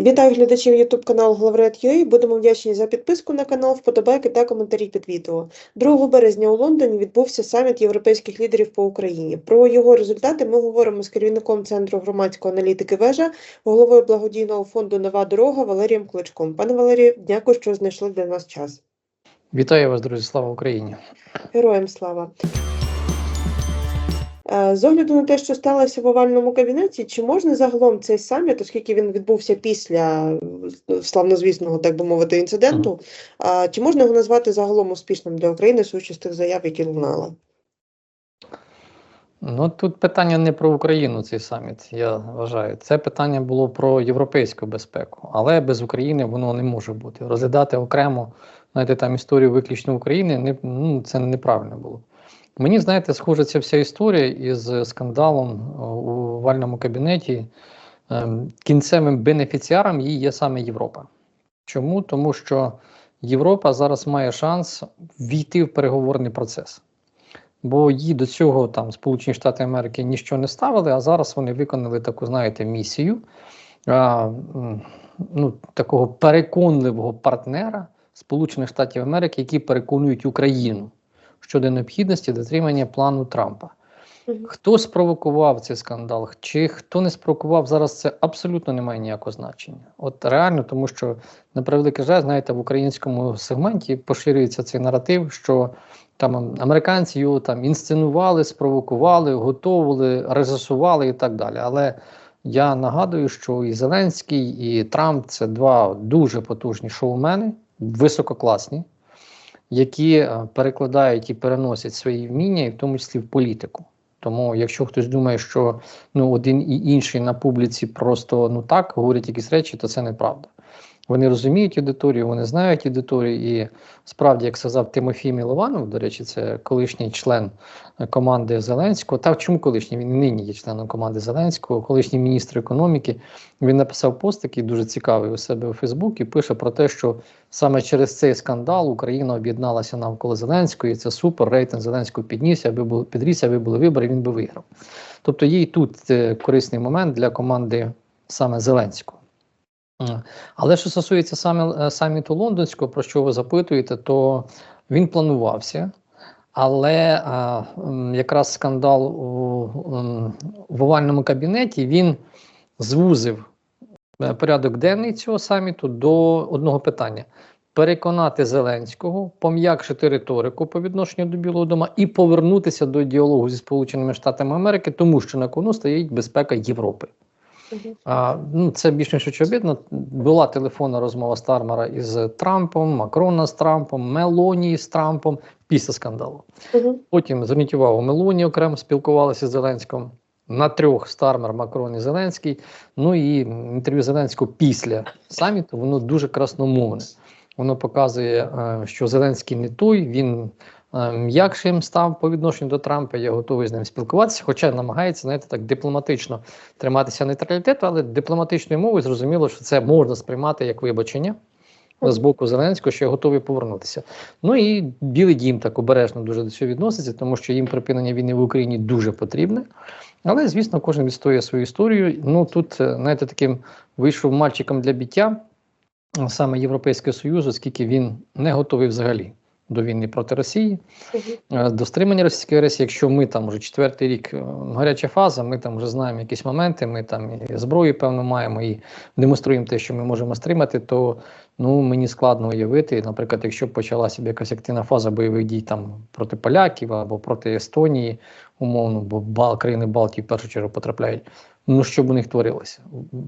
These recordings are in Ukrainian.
Вітаю глядачів YouTube каналу Главред.ua. Будемо вдячні за підписку на канал, вподобайки та коментарі під відео. 2 березня у Лондоні відбувся саміт європейських лідерів по Україні. Про його результати ми говоримо з керівником Центру громадської аналітики Вежа, головою благодійного фонду Нова дорога Валерієм Кличком. Пане Валерію, дякую, що знайшли для нас час. Вітаю вас, друзі! Слава Україні! Героям слава! Е, З огляду на те, що сталося в овальному кабінеті, чи можна загалом цей саміт, оскільки він відбувся після е, славнозвісного, так би мовити, інциденту, чи можна його назвати загалом успішним для України з тих заяв, які лунали? Ну тут питання не про Україну, цей саміт, я вважаю. Це питання було про європейську безпеку, але без України воно не може бути. Розглядати окремо, знаєте, там історію виключно України, не, ну, це неправильно було. Мені, знаєте, схожа ця вся історія із скандалом у вальному кабінеті. Ем, Кінцевим бенефіціаром її є саме Європа. Чому? Тому що Європа зараз має шанс війти в переговорний процес. Бо їй до цього там Сполучені Штати Америки нічого не ставили, а зараз вони виконали таку, знаєте, місію а, ну, такого переконливого партнера Сполучених Штатів Америки, які переконують Україну щодо необхідності дотримання плану Трампа. Хто спровокував цей скандал, чи хто не спровокував зараз, це абсолютно не має ніякого значення. От реально, тому що на превеликий жаль, знаєте, в українському сегменті поширюється цей наратив, що там американці його там інсценували, спровокували, готували, режисували і так далі. Але я нагадую, що і Зеленський, і Трамп це два дуже потужні шоумени, висококласні, які е, перекладають і переносять свої вміння, і в тому числі в політику. Тому, якщо хтось думає, що ну один і інший на публіці просто ну так говорять якісь речі, то це неправда. Вони розуміють аудиторію, вони знають аудиторію, і справді, як сказав Тимофій Мілованов, до речі, це колишній член команди Зеленського. Та чому колишній? Він нині є членом команди Зеленського, колишній міністр економіки. Він написав пост, такий дуже цікавий у себе у Фейсбуці, пише про те, що саме через цей скандал Україна об'єдналася навколо Зеленського, і це супер. Рейтинг Зеленського підніс, аби був підріс, аби були вибори, він би виграв. Тобто є і тут е, корисний момент для команди саме Зеленського. Е, Але що стосується саме е, саміту лондонського, про що ви запитуєте, то він планувався. Але а, якраз скандал у, в овальному кабінеті він звузив е, порядок денний цього саміту до одного питання: переконати Зеленського, пом'якшити риторику по відношенню до Білого Дома і повернутися до діалогу зі Сполученими Штатами Америки, тому що на кону стоїть безпека Європи. А, ну, це більш ніж очевидно. Була телефонна розмова Стармера із Трампом, Макрона з Трампом, Мелоні з Трампом після скандалу. Потім зверніть увагу, Мелоні окремо спілкувалися з Зеленським. На трьох Стармер, Макрон і Зеленський. Ну і інтерв'ю Зеленського після саміту воно дуже красномовне. Воно показує, е, що Зеленський не той, він м'якшим став по відношенню до Трампа. Я готовий з ним спілкуватися, хоча намагається, знаєте, так дипломатично триматися нейтралітету, але дипломатичною мовою зрозуміло, що це можна сприймати як вибачення з боку Зеленського, що я готовий повернутися. Ну і Білий Дім так обережно дуже до цього відноситься, тому що їм припинення війни в Україні дуже потрібне. Але, звісно, кожен відстоює свою історію. Ну тут, е, знаєте, таким вийшов мальчиком для біття саме Європейського Союзу, оскільки він не готовий взагалі до війни проти Росії, е, до стримання російської агресії. Якщо ми там вже четвертий рік е, гаряча фаза, ми там вже знаємо якісь моменти, ми там і зброю, певно, маємо і демонструємо те, що ми можемо стримати, то ну мені складно уявити, наприклад, якщо б почалася б якась активна фаза бойових дій там проти поляків або проти Естонії, умовно, бо Бал, країни Балтії в першу чергу потрапляють. Ну, що б у них творилося,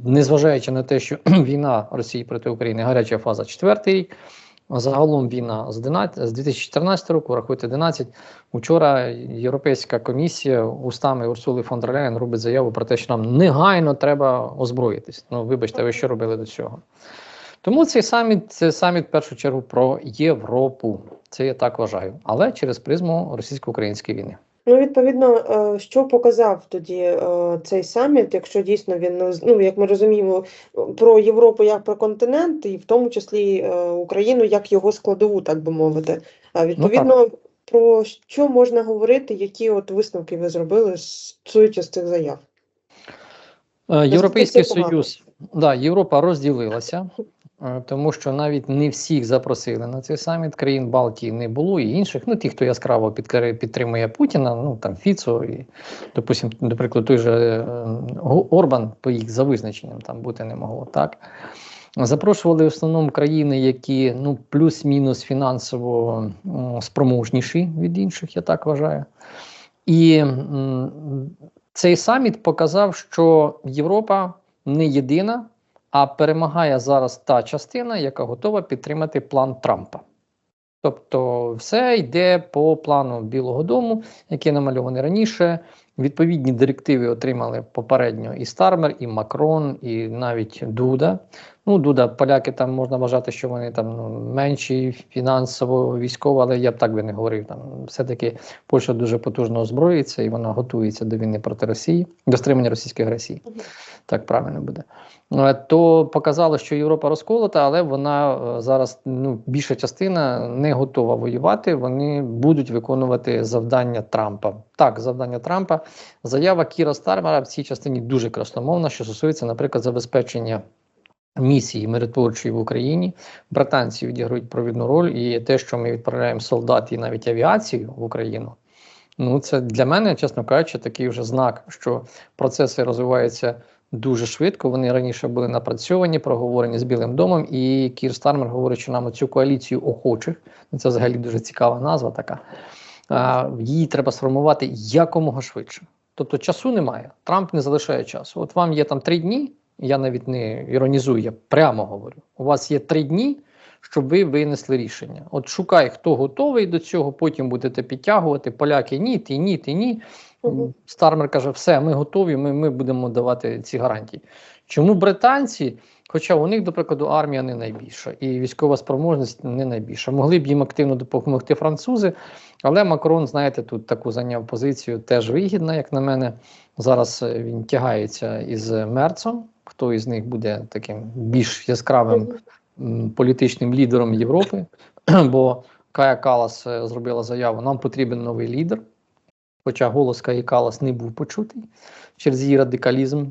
незважаючи на те, що війна Росії проти України гаряча фаза четвертий рік. Загалом війна з 11, з 2014 року, рахуйте 11. Учора Європейська комісія устами Урсули фон дер Ляєн робить заяву про те, що нам негайно треба озброїтись. Ну, вибачте, ви що робили до цього? Тому цей саміт це саміт в першу чергу про Європу. Це я так вважаю, але через призму російсько-української війни. Ну, відповідно, е, що показав тоді е, цей саміт, якщо дійсно він ну, ну, як ми розуміємо, про Європу як про континент, і в тому числі е, Україну як його складову, так би мовити. А відповідно, про що можна говорити, які от висновки ви зробили стосуючи з цих заяв? Е, Європейський. Союз, да, Європа розділилася, е, тому що навіть не всіх запросили на цей саміт. Країн Балтії не було і інших. Ну, ті, хто яскраво підтримує Путіна, ну там Фіцо і, допустим, наприклад, той же е, Орбан по їх за визначенням там бути не могло. Так запрошували в основному країни, які ну плюс-мінус фінансово спроможніші від інших, я так вважаю. І цей саміт показав, що Європа не єдина, а перемагає зараз та частина, яка готова підтримати план Трампа. Тобто, все йде по плану Білого Дому, який намальований раніше. Відповідні директиви отримали попередньо і Стармер, і Макрон, і навіть Дуда. Ну, Дуда, поляки там можна вважати, що вони там ну, менші фінансово, військово, але я б так би не говорив. Там все-таки Польща дуже потужно озброїться і вона готується до війни проти Росії, до стримання російської агресії. Так правильно буде. Е, То показало, що Європа розколота, але вона е, зараз ну, більша частина не готова воювати. Вони будуть виконувати завдання Трампа. Так, завдання Трампа. Заява Кіра Стармера в цій частині дуже красномовна, що стосується, наприклад, забезпечення місії миротворчої в Україні. Британці відіграють провідну роль, і те, що ми відправляємо солдат і навіть авіацію в Україну. Ну, це для мене, чесно кажучи, такий вже знак, що процеси розвиваються дуже швидко. Вони раніше були напрацьовані, проговорені з Білим домом. І Кір Стармер говорить, що нам цю коаліцію охочих. ну, Це взагалі дуже цікава назва така. Її треба сформувати якомога швидше. Тобто часу немає. Трамп не залишає часу. От вам є там три дні. Я навіть не іронізую, я прямо говорю. У вас є три дні, щоб ви винесли рішення. От шукай, хто готовий до цього, потім будете підтягувати. Поляки ні, ти ні, ти ні. Мгм. Стармер каже: все, ми готові, ми, ми будемо давати ці гарантії. Чому британці? Хоча у них, до прикладу, армія не найбільша і військова спроможність не найбільша. Могли б їм активно допомогти французи, але Макрон, знаєте, тут таку зайняв позицію теж вигідна, як на мене. Зараз е, він тягається із Мерцом. Хто із них буде таким більш яскравим політичним лідером Європи? Бо Кая Калас е, зробила заяву: нам потрібен новий лідер. Хоча голос Каї Калас не був почутий через її радикалізм,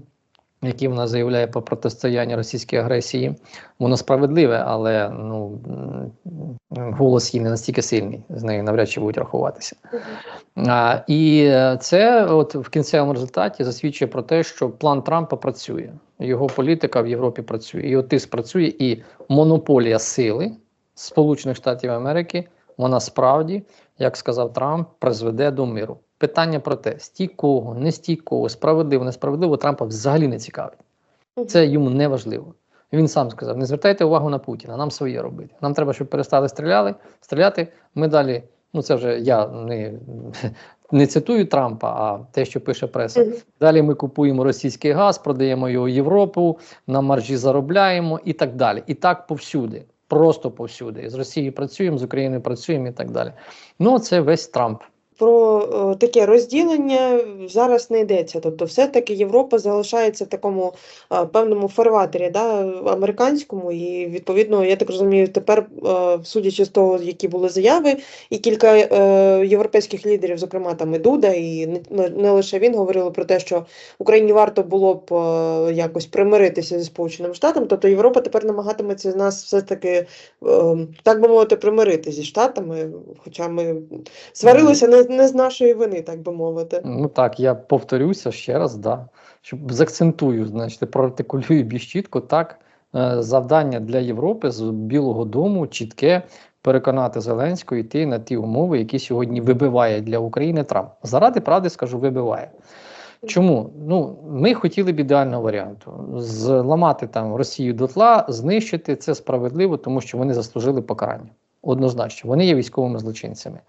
який вона заявляє про протистояння російській агресії. Воно справедливе, але ну, голос її не настільки сильний, з нею навряд чи будуть рахуватися. А, і це от в кінцевому результаті засвідчує про те, що план Трампа працює, його політика в Європі працює, його тиск працює, і монополія сили Сполучених Штатів Америки вона справді, як сказав Трамп, призведе до миру. Питання про те, стійкого, нестійкого, справедливо, несправедливо Трампа взагалі не цікавить. Це йому не важливо. Він сам сказав: не звертайте увагу на Путіна, нам своє робити. Нам треба, щоб перестали стріляли, стріляти. Ми далі, ну це вже я не, не цитую Трампа, а те, що пише преса. Далі ми купуємо російський газ, продаємо його Європу, на маржі заробляємо і так далі. І так повсюди, просто повсюди. З Росією працюємо, з Україною працюємо і так далі. Ну, це весь Трамп. Про е, таке розділення зараз не йдеться. Тобто, все-таки Європа залишається в такому е, певному фарватері, да, американському, і відповідно, я так розумію, тепер, е, судячи з того, які були заяви, і кілька європейських лідерів, зокрема там і Дуда, і не, лише він говорили про те, що Україні варто було б якось примиритися зі Сполученими Штатами. Тобто Європа тепер намагатиметься нас все-таки, е, так би мовити, примирити зі Штатами, хоча ми сварилися не, не з нашої вини, так би мовити. Ну так, я повторюся ще раз, да. Щоб заакцентую, значить, проартикулюю більш чітко, так. е, Завдання для Європи з Білого Дому чітке переконати Зеленського йти на ті умови, які сьогодні вибиває для України Трамп. Заради правди скажу, вибиває. Чому? Ну, ми хотіли б ідеального варіанту: зламати там Росію дотла, знищити це справедливо, тому що вони заслужили покарання. Однозначно, вони є військовими злочинцями.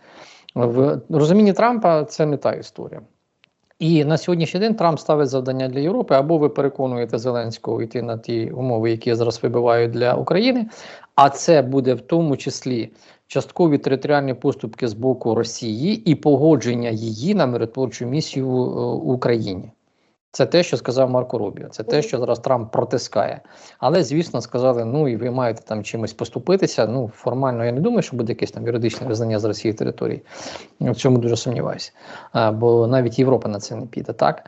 В розумінні Трампа це не та історія. І на сьогоднішній день Трамп ставить завдання для Європи, або ви переконуєте Зеленського йти на ті умови, які зараз вибиваю для України. А це буде в тому числі часткові територіальні поступки з боку Росії і погодження її на миротворчу місію в е, Україні. Це те, що сказав Марко Рубіо. Це те, що зараз Трамп протискає. Але, звісно, сказали: ну і ви маєте там чимось поступитися. Ну, формально я не думаю, що буде якесь там юридичне визнання з Росії території. В цьому дуже сумніваюся. А, бо навіть Європа на це не піде, так?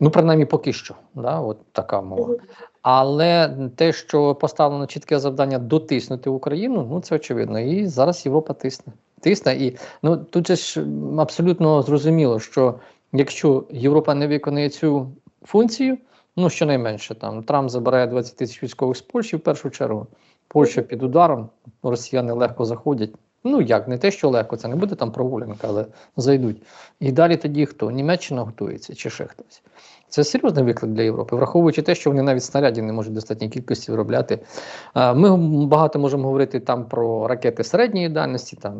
Ну, принаймні, поки що, да, от така мова. Але те, що поставлено чітке завдання дотиснути Україну, ну це очевидно. І зараз Європа тисне. Тисне. І ну тут же ж абсолютно зрозуміло, що якщо Європа не виконає цю функцію, ну щонайменше там Трамп забирає 20 тисяч військових з Польщі в першу чергу. Польща під ударом, росіяни легко заходять. Ну як, не те, що легко, це не буде там прогулянка, але зайдуть. І далі тоді хто? Німеччина готується чи ще хтось. Це серйозний виклик для Європи, враховуючи те, що вони навіть снарядів не можуть в достатній кількості виробляти. Ми багато можемо говорити там про ракети середньої дальності, там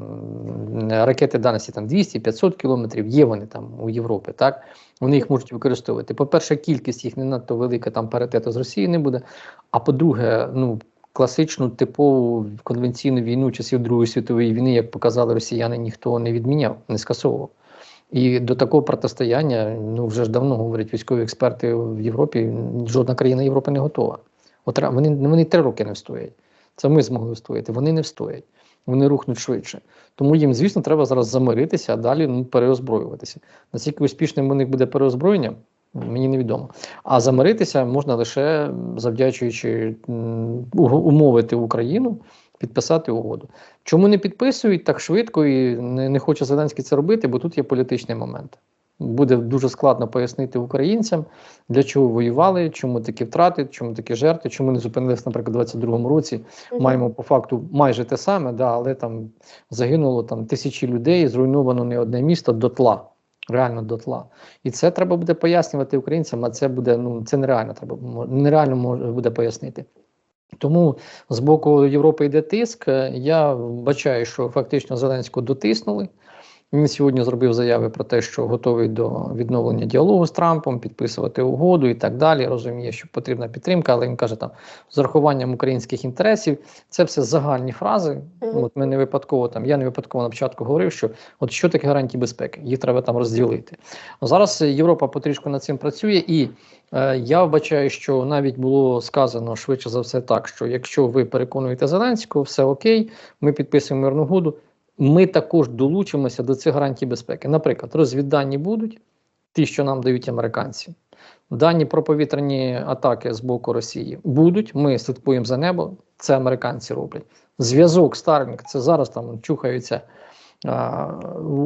ракети дальності там 200-500 кілометрів. Є вони там у Європі, так вони їх можуть використовувати. По-перше, кількість їх не надто велика, там паритету з Росією не буде. А по-друге, ну класичну типову конвенційну війну часів Другої світової війни, як показали росіяни, ніхто не відміняв, не скасовував. І до такого протистояння, ну вже ж давно говорять військові експерти в Європі, жодна країна Європи не готова. От вони, вони три роки не встоять. Це ми змогли встояти. Вони не встоять. Вони рухнуть швидше. Тому їм, звісно, треба зараз замиритися, а далі ну, переозброюватися. Наскільки успішним у них буде переозброєння, мені невідомо. А замиритися можна лише завдячуючи умовити Україну підписати угоду. Чому не підписують так швидко і не, не хоче Зеленський це робити, бо тут є політичний момент. Буде дуже складно пояснити українцям, для чого воювали, чому такі втрати, чому такі жертви, чому не зупинились, наприклад, у 22-му році. Маємо по факту майже те саме, да, але там загинуло там тисячі людей, зруйновано не одне місто дотла. Реально дотла. І це треба буде пояснювати українцям, а це буде ну це нереально треба нереально буде пояснити. Тому з боку Європи йде тиск. Я бачаю, що фактично Зеленського дотиснули. Він сьогодні зробив заяви про те, що готовий до відновлення діалогу з Трампом, підписувати угоду і так далі. Розуміє, що потрібна підтримка, але він каже там з урахуванням українських інтересів. Це все загальні фрази. Мгм. От ми не випадково там. Я не випадково на початку говорив, що от що таке гарантії безпеки, їх треба там розділити. Зараз Європа потрішку над цим працює, і е, я вбачаю, що навіть було сказано швидше за все так, що якщо ви переконуєте Зеленського, все окей, ми підписуємо мирну угоду. Ми також долучимося до цих гарантій безпеки. Наприклад, розвіддані будуть ті, що нам дають американці. Дані про повітряні атаки з боку Росії будуть. Ми слідкуємо за небо. Це американці роблять. Зв'язок Starlink, це зараз там чухаються а,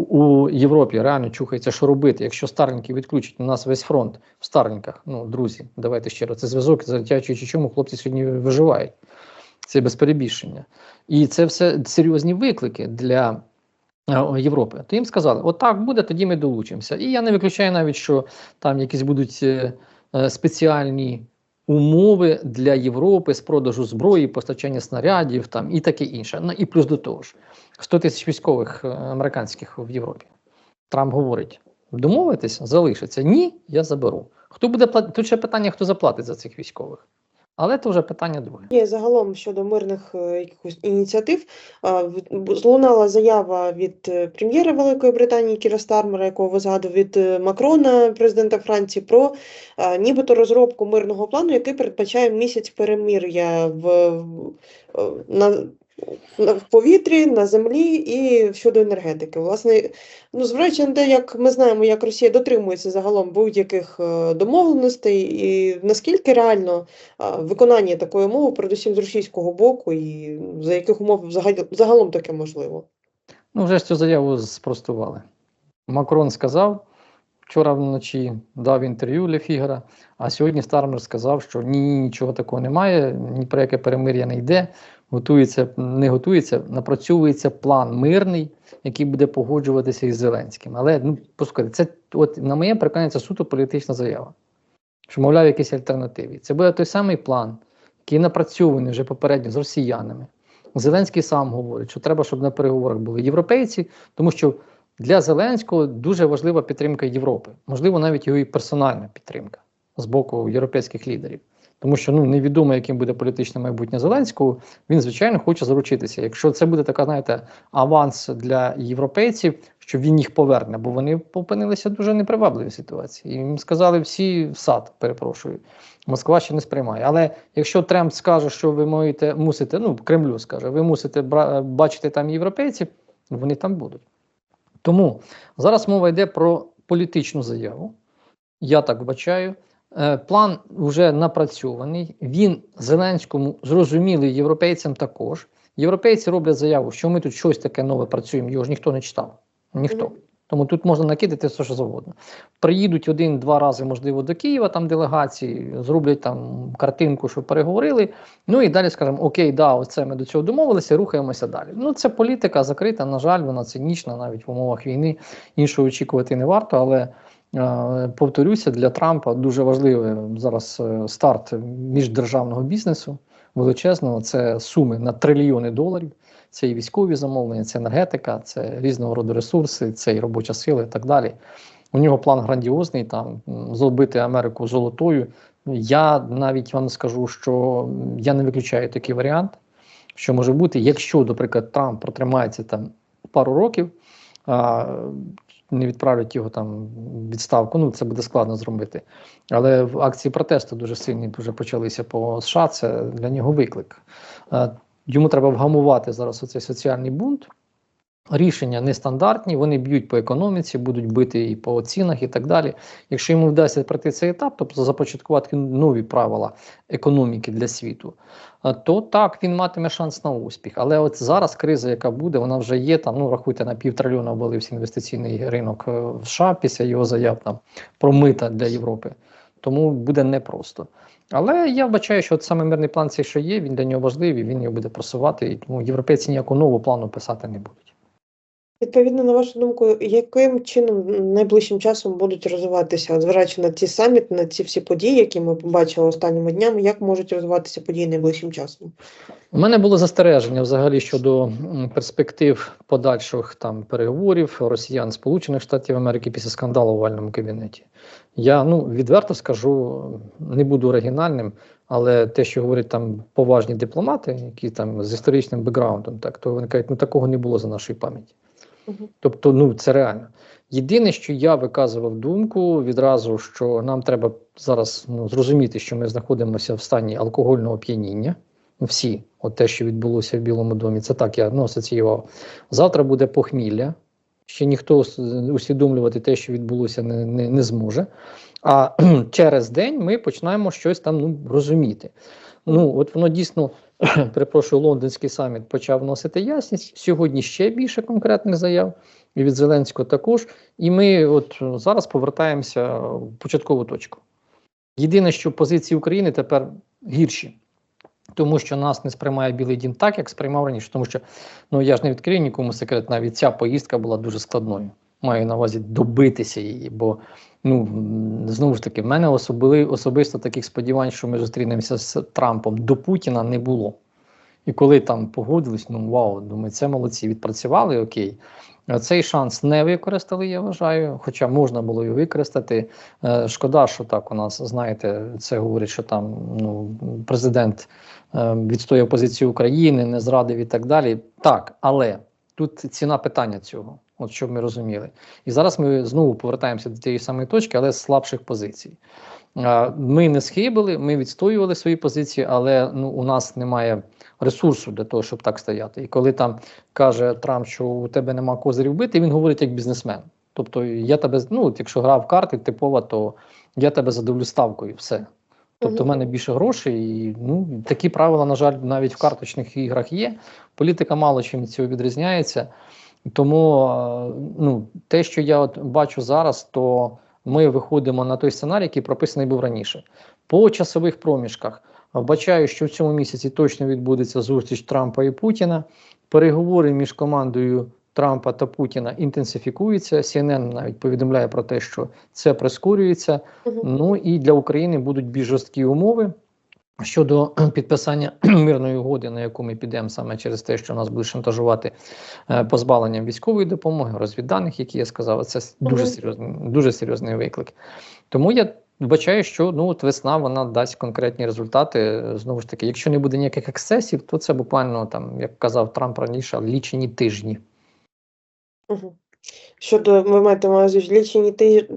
у, Європі. Реально чухається, що робити. Якщо Старлінки відключать у нас весь фронт в Старлінках, ну друзі, давайте раз. Це зв'язок, завдячуючи чому хлопці сьогодні виживають. Це без перебільшення. І це все серйозні виклики для е, Європи. То їм сказали, отак буде, тоді ми долучимося. І я не виключаю навіть, що там якісь будуть е, е, спеціальні умови для Європи з продажу зброї, постачання снарядів там і таке інше. Ну і плюс до того ж, 100 тисяч військових американських в Європі. Трамп говорить: домовитися, залишиться. Ні, я заберу. Хто буде платити? Тут ще питання, хто заплатить за цих військових. Але це вже питання друге. Є загалом щодо мирних е, якихось ініціатив. Злунала заява від е, прем'єра Великої Британії Кіра Стармера, якого ви згадували, від е, Макрона, президента Франції, про нібито розробку мирного плану, який передбачає місяць перемир'я в, на- в повітрі, на землі і щодо енергетики. Власне, ну, зважаючи на те, як ми знаємо, як Росія дотримується загалом будь-яких е, домовленостей, і наскільки реально виконання такої умови, передусім з російського боку, і за яких умов загалом таке можливо. Ну, вже ж цю заяву спростували. Макрон сказав вчора вночі, дав інтерв'ю для Фігера, а сьогодні Стармер сказав, що ні, нічого такого немає, ні про яке перемир'я не йде. Готується, не готується, напрацьовується план мирний, який буде погоджуватися із Зеленським. Але ну послухайте, це от на моє переконання, це суто політична заява. Що, мовляв, якісь альтернативи. Це буде той самий план, який напрацьований вже попередньо з росіянами. Зеленський сам говорить, що треба, щоб на переговорах були європейці, тому що для Зеленського дуже важлива підтримка Європи, можливо, навіть його і персональна підтримка з боку європейських лідерів. Тому що ну невідомо, яким буде політичне майбутнє Зеленського. Він звичайно хоче заручитися. Якщо це буде така, знаєте, аванс для європейців, що він їх поверне, бо вони опинилися в дуже непривабливій ситуації. І їм сказали всі в сад, перепрошую. Москва ще не сприймає. Але якщо Трамп скаже, що ви можете мусите, ну Кремлю скаже, ви мусите бачити там європейців, вони там будуть. Тому зараз мова йде про політичну заяву, Я так вбачаю. Е, План вже напрацьований. Він Зеленському зрозумілий європейцям також. Європейці роблять заяву, що ми тут щось таке нове працюємо. Його ж ніхто не читав. Ніхто. Тому тут можна накидати все, що завгодно. Приїдуть один-два рази, можливо, до Києва, там делегації, зроблять там картинку, що переговорили. Ну і далі скажемо: Окей, да, оце ми до цього домовилися, рухаємося далі. Ну, це політика закрита. На жаль, вона цинічна навіть в умовах війни. Іншого очікувати не варто, але. Е, Повторюся, для Трампа дуже важливий зараз е, старт міждержавного бізнесу величезного. Це суми на трильйони доларів. Це і військові замовлення, це енергетика, це різного роду ресурси, це і робоча сила, і так далі. У нього план грандіозний там зробити Америку золотою. Я навіть вам скажу, що я не виключаю такий варіант, що може бути, якщо, наприклад, Трамп протримається там пару років, не відправлять його там відставку. Ну це буде складно зробити. Але акції протесту дуже сильні вже почалися по США. Це для нього виклик. Е, Йому треба вгамувати зараз оцей соціальний бунт. Рішення нестандартні, вони б'ють по економіці, будуть бити і по цінах, і так далі. Якщо йому вдасться пройти цей етап, тобто започаткувати нові правила економіки для світу, е, то так він матиме шанс на успіх. Але от зараз криза, яка буде, вона вже є там. Ну рахуйте на півтрильйона обвалився інвестиційний ринок е, в США після його заяв там про мита для Європи. Тому буде непросто. Але я вбачаю, що от саме мирний план цей, що є, він для нього важливий, він його буде просувати, і тому європейці ніякого нового плану писати не будуть. Відповідно, на вашу думку, яким чином найближчим часом будуть розвиватися, зважаючи на ці саміти, на ці всі події, які ми побачили останніми днями, як можуть розвиватися події найближчим часом? У мене було застереження взагалі щодо перспектив подальших там переговорів росіян Сполучених Штатів Америки після скандалу в овальному кабінеті. Я ну відверто скажу, не буду оригінальним, але те, що говорять там поважні дипломати, які там з історичним бекграундом, так то вони кажуть, ну такого не було за нашої пам'яті. Тобто, ну це реально. Єдине, що я виказував думку відразу, що нам треба зараз ну, зрозуміти, що ми знаходимося в стані алкогольного п'яніння. Ну, Всі, от те, що відбулося в Білому домі, це так я ну, асоціював. Завтра буде похмілля. Ще ніхто усвідомлювати те, що відбулося, не, не, не зможе. А через день ми починаємо щось там ну, розуміти. Ну, от воно дійсно, перепрошую, лондонський саміт почав вносити ясність. Сьогодні ще більше конкретних заяв, і від Зеленського також. І ми от зараз повертаємося в початкову точку. Єдине, що позиції України тепер гірші, тому що нас не сприймає Білий Дім так, як сприймав раніше. Тому що ну я ж не відкрию нікому секрет, навіть ця поїздка була дуже складною. Маю на увазі добитися її, бо ну знову ж таки, в мене особили, особисто таких сподівань, що ми зустрінемося з Трампом до Путіна не було. І коли там погодились, ну вау, думаю, це молодці, відпрацювали окей. Цей шанс не використали, я вважаю, хоча можна було і використати. Е, Шкода, що так у нас, знаєте, це говорить, що там ну, президент е, відстояв позицію України, не зрадив і так далі. Так, але тут ціна питання цього, от щоб ми розуміли. І зараз ми знову повертаємося до тієї самої точки, але з слабших позицій. Ми не схибили, ми відстоювали свої позиції, але ну, у нас немає ресурсу для того, щоб так стояти. І коли там каже Трамп, що у тебе нема козирів бити, він говорить як бізнесмен. Тобто, я тебе, ну, якщо грав карти типова, то я тебе задавлю ставкою, все. Тобто, в мене більше грошей, і ну, такі правила, на жаль, навіть в карточних іграх є. Політика мало чим від цього відрізняється. Тому ну, те, що я от бачу зараз, то ми виходимо на той сценарій, який прописаний був раніше. По часових проміжках вбачаю, що в цьому місяці точно відбудеться зустріч Трампа і Путіна. Переговори між командою Трампа та Путіна інтенсифікуються. CNN навіть повідомляє про те, що це прискорюється. Ну і для України будуть більш жорсткі умови. Щодо підписання мирної угоди, на яку ми підемо саме через те, що нас будуть шантажувати е, позбавленням військової допомоги, розвідданих, які я сказав, це дуже серйозний, дуже серйозний виклик. Тому я вбачаю, що ну от весна вона дасть конкретні результати. Знову ж таки, якщо не буде ніяких ексцесів, то це буквально там, як казав Трамп раніше, лічені тижні. Мгм. Щодо, ви маєте на увазі лічені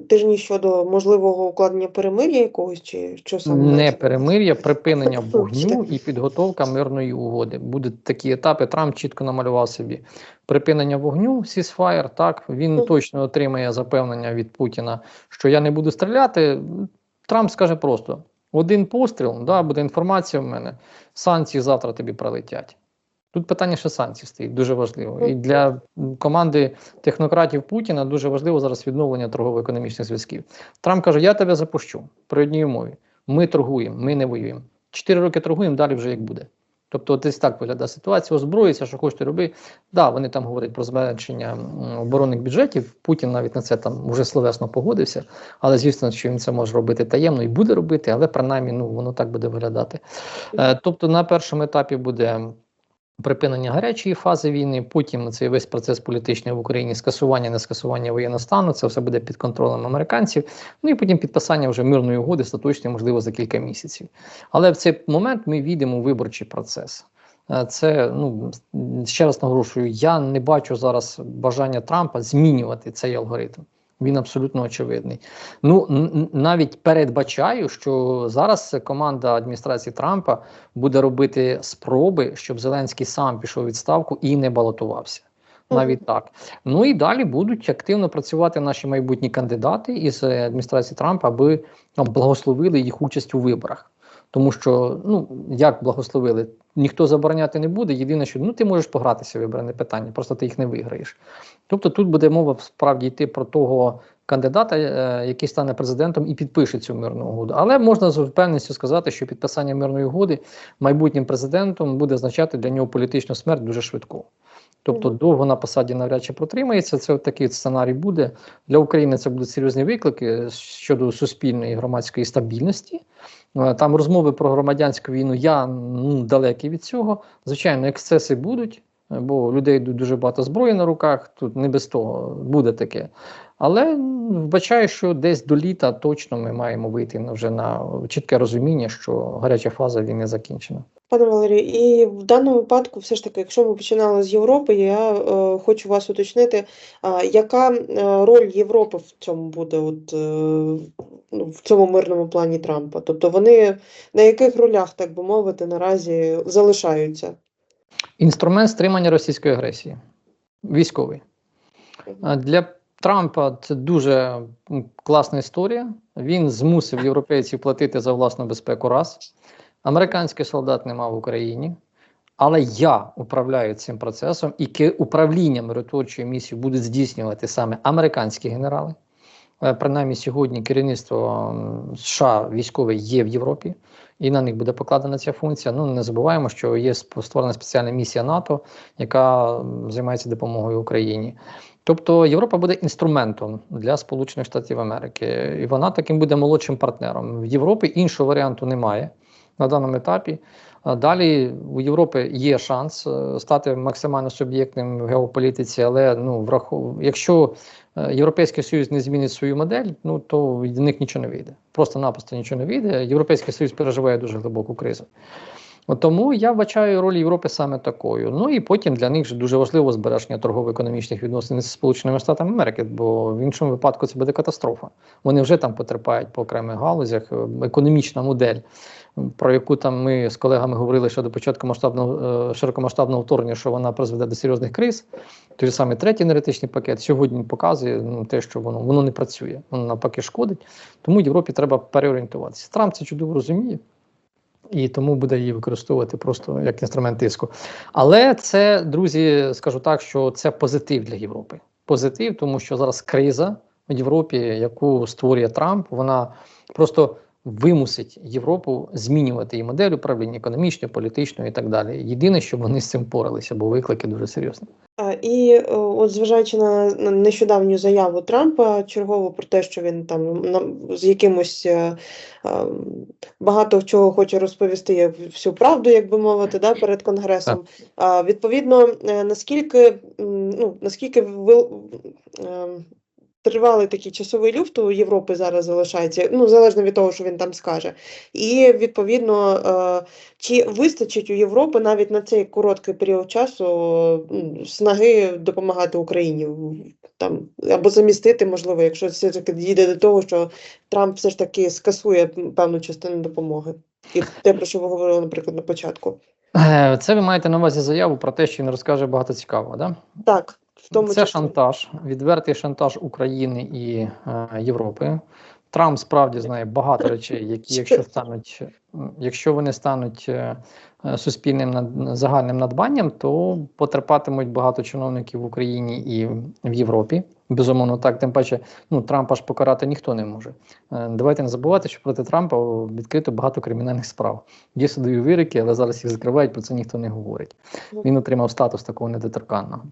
тижні щодо можливого укладення перемир'я якогось, чи що саме? Не перемир'я, припинення вогню і підготовка мирної угоди. Будуть такі етапи. Трамп чітко намалював собі припинення вогню, ceasefire, Так він точно отримає запевнення від Путіна, що я не буду стріляти. Трамп скаже просто: один постріл, да, буде інформація в мене. Санкції завтра тобі прилетять. Тут питання ще санкцій стоїть дуже важливо. І для команди технократів Путіна дуже важливо зараз відновлення торгово-економічних зв'язків. Трамп каже: Я тебе запущу при одній умові. Ми торгуємо, ми не воюємо. Чотири роки торгуємо, далі вже як буде. Тобто, десь так виглядає ситуація. Озброїться, що хочете роби. Да, вони там говорять про зменшення оборонних бюджетів. Путін навіть на це там вже словесно погодився. Але звісно, що він це може робити таємно і буде робити, але принаймні ну воно так буде виглядати. Е, тобто, на першому етапі буде. Припинення гарячої фази війни, потім цей весь процес політичний в Україні, скасування, не скасування воєнного стану, це все буде під контролем американців. Ну і потім підписання вже мирної угоди, остаточної, можливо, за кілька місяців. Але в цей момент ми війдемо у виборчий процес. Е, Це ну ще раз наголошую, я не бачу зараз бажання Трампа змінювати цей алгоритм. Він абсолютно очевидний. Ну навіть передбачаю, що зараз команда адміністрації Трампа буде робити спроби, щоб Зеленський сам пішов у відставку і не балотувався. Навіть так. Ну і далі будуть активно працювати наші майбутні кандидати із адміністрації Трампа, аби благословили їх участь у виборах. Тому що, ну як благословили, ніхто забороняти не буде. Єдине, що ну ти можеш погратися в вибори, питання, просто ти їх не виграєш. Тобто тут буде мова справді йти про того кандидата, е, який стане президентом і підпише цю мирну угоду. Але можна з впевненістю сказати, що підписання мирної угоди майбутнім президентом буде означати для нього політичну смерть дуже швидко. Тобто довго на посаді навряд чи протримається. Це от такий сценарій буде для України. Це будуть серйозні виклики щодо суспільної і громадської стабільності. Е, Там розмови про громадянську війну. Я ну, далекий від цього. Звичайно, ексцеси будуть, е, бо людей ду- дуже багато зброї на руках. Тут не без того буде таке. Але вбачаю, що десь до літа точно ми маємо вийти вже на чітке розуміння, що гаряча фаза війни закінчена. Пане Валерію, і в даному випадку, все ж таки, якщо ми починали з Європи, я е, хочу вас уточнити, а, яка е, роль Європи в цьому буде, от, е, ну, в цьому мирному плані Трампа? Тобто вони на яких ролях, так би мовити, наразі залишаються? Інструмент стримання російської агресії. Військовий. Для Трампа це дуже класна історія. Він змусив європейців платити за власну безпеку раз. Американський солдат нема в Україні. Але я управляю цим процесом, і управління миротворчої місії будуть здійснювати саме американські генерали. Е, Принаймні сьогодні керівництво США військове є в Європі, і на них буде покладена ця функція. Ну не забуваємо, що є створена спеціальна місія НАТО, яка займається допомогою Україні. Тобто Європа буде інструментом для Сполучених Штатів Америки, і вона таким буде молодшим партнером. В Європі іншого варіанту немає на даному етапі. Далі у Європи є шанс е, стати максимально суб'єктним в геополітиці, але ну врахов... якщо е, Європейський Союз не змінить свою модель, ну то від них нічого не вийде. Просто-напросто нічого не вийде. Європейський Союз переживає дуже глибоку кризу. Тому я вбачаю роль Європи саме такою. Ну і потім для них же дуже важливо збереження торгово-економічних відносин з Сполученими Штатами Америки, бо в іншому випадку це буде катастрофа. Вони вже там потерпають по окремих галузях. Е, Економічна модель, про яку там ми з колегами говорили щодо початку масштабного е, широкомасштабного вторгнення, що вона призведе до серйозних криз. Той самий третій енергетичний пакет сьогодні показує ну, те, що воно воно не працює, воно навпаки шкодить. Тому Європі треба переорієнтуватися. Трамп це чудово розуміє і тому буде її використовувати просто як інструмент тиску. Але це, друзі, скажу так, що це позитив для Європи. Позитив, тому що зараз криза в Європі, яку створює Трамп, вона просто вимусить Європу змінювати її модель управління економічною, політичною і так далі. Єдине, що вони з цим поралися, бо виклики дуже серйозні. І е, от зважаючи на нещодавню заяву Трампа чергово про те, що він там з якимось е, е, багато чого хоче розповісти всю правду, як би мовити, да, перед Конгресом. А, відповідно, наскільки, ну, наскільки ви, тривалий такий часовий люфт у Європи зараз залишається, ну залежно від того, що він там скаже. І відповідно, е, чи вистачить у Європи навіть на цей короткий період часу снаги допомагати Україні там або замістити, можливо, якщо все таки дійде до того, що Трамп все ж таки скасує певну частину допомоги. І те, про що ви говорили, наприклад, на початку. Е, Це ви маєте на увазі заяву про те, що він розкаже багато цікавого, да? Так, в тому Це числі. шантаж, відвертий шантаж України і е, Європи. Трамп справді знає багато речей, які, якщо стануть, якщо вони стануть е, суспільним над, загальним надбанням, то потерпатимуть багато чиновників в Україні і в Європі. Безумовно, так. Тим паче, ну Трампа ж покарати ніхто не може. Е, Давайте не забувати, що проти Трампа відкрито багато кримінальних справ. Є судові вирики, але зараз їх закривають, про це ніхто не говорить. Він отримав статус такого недоторканного.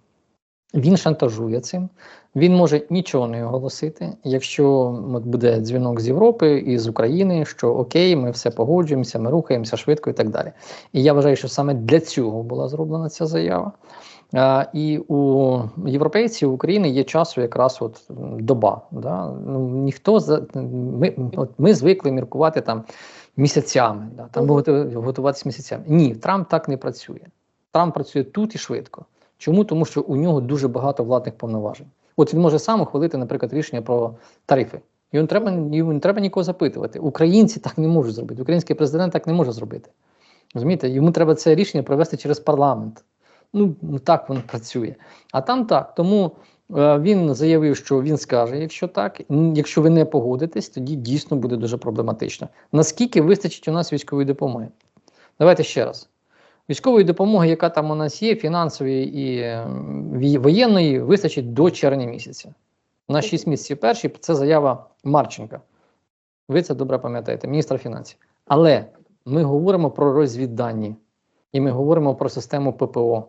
Він шантажує цим. Він може нічого не оголосити, якщо от буде дзвінок з Європи і з України, що окей, ми все погоджуємося, ми рухаємося швидко і так далі. І я вважаю, що саме для цього була зроблена ця заява. А, і у європейців України є часу якраз от доба. Да? Ну, ніхто за ми, от ми звикли міркувати там місяцями, да? там готуватися місяцями. Ні, Трамп так не працює. Трамп працює тут і швидко. Чому? Тому що у нього дуже багато владних повноважень. От він може сам ухвалити, наприклад, рішення про тарифи. Йому треба, йому не треба нікого запитувати. Українці так не можуть зробити. Український президент так не може зробити. Розумієте, йому треба це рішення провести через парламент. Ну, ну так воно працює. А там так. Тому е, він заявив, що він скаже, якщо так, якщо ви не погодитесь, тоді дійсно буде дуже проблематично. Наскільки вистачить у нас військової допомоги? Давайте ще раз. Військової допомоги, яка там у нас є, фінансової і воєнної, вистачить до червня місяця. На 6 місяців перші це заява Марченка. Ви це добре пам'ятаєте, міністра фінансів. Але ми говоримо про розвіддані, і ми говоримо про систему ППО,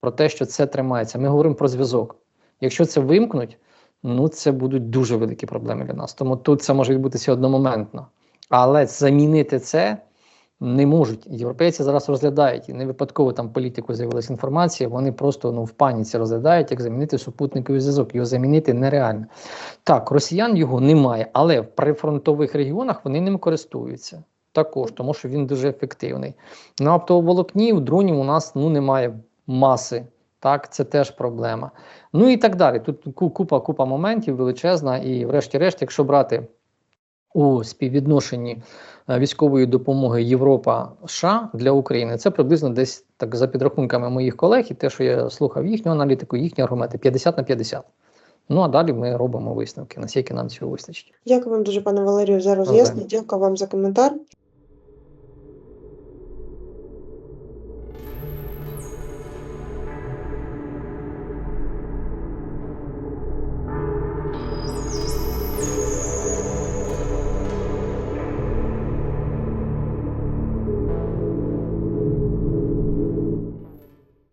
про те, що це тримається. Ми говоримо про зв'язок. Якщо це вимкнуть, ну це будуть дуже великі проблеми для нас. Тому тут це може відбутися одномоментно. Але замінити це не можуть. Європейці зараз розглядають, і не випадково там політику з'явилася інформація, вони просто ну, в паніці розглядають, як замінити супутниковий зв'язок. Його замінити нереально. Так, росіян його немає, але в прифронтових регіонах вони ним користуються. Також, тому що він дуже ефективний. На оптоволокні в дронів у нас ну, немає маси. Так, це теж проблема. Ну і так далі. Тут купа купа моментів величезна, і, врешті-решт, якщо брати у співвідношенні е, військової допомоги Європа США для України, це приблизно десь так за підрахунками моїх колег, і те, що я слухав їхню аналітику, їхні аргументи 50 на 50. Ну а далі ми робимо висновки, наскільки нам цього вистачить. Дякую вам дуже, пане Валерію, за роз'яснення. Дякую вам за коментар.